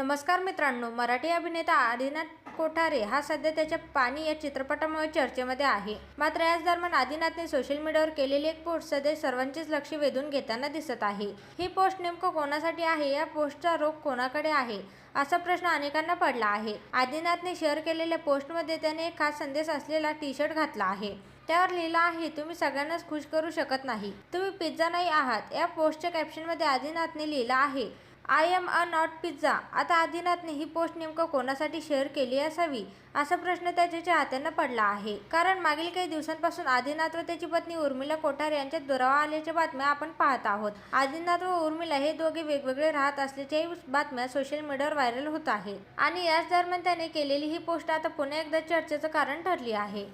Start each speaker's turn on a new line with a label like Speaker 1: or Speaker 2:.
Speaker 1: नमस्कार मित्रांनो मराठी अभिनेता आदिनाथ कोठारे हा सध्या त्याच्या पाणी या चित्रपटामुळे चर्चेमध्ये आहे. मात्र याच दरम्यान आदिनाथने सोशल मीडियावर केलेली एक पोस्ट सध्या सर्वांचेच लक्ष वेधून घेताना दिसत आहे. ही पोस्ट नेमकं कोणासाठी आहे? या पोस्टचा रोग कोणाकडे आहे? असा प्रश्न अनेकांना पडला आहे. आदिनाथने शेअर केलेल्या पोस्टमध्ये त्याने एक खास संदेश असलेला टी शर्ट घातला आहे. त्यावर लिहिलं आहे तुम्ही सगळ्यांनाच खुश करू शकत नाही. तुम्ही पिझ्झा नाही आहात. या पोस्टच्या कॅप्शनमध्ये आदिनाथने लिहिलं आहे I am a not pizza. आता आदिनाथने ही पोस्ट नेमकं कोणासाठी शेअर केली असावी? असा प्रश्न त्याच्या चाहत्यांना पडला आहे. कारण मागील काही दिवसांपासून आदिनाथ व त्याची पत्नी उर्मिला कोठारे यांच्यात दुरावा आल्याच्या बातम्या आपण पाहत आहोत. आदिनाथ व उर्मिला हे दोघे वेगवेगळे राहत असल्याच्याही बातम्या सोशल मीडियावर व्हायरल होत आहेत. आणि याच दरम्यान त्याने केलेली ही पोस्ट आता पुन्हा एकदा चर्चेचं कारण ठरली आहे.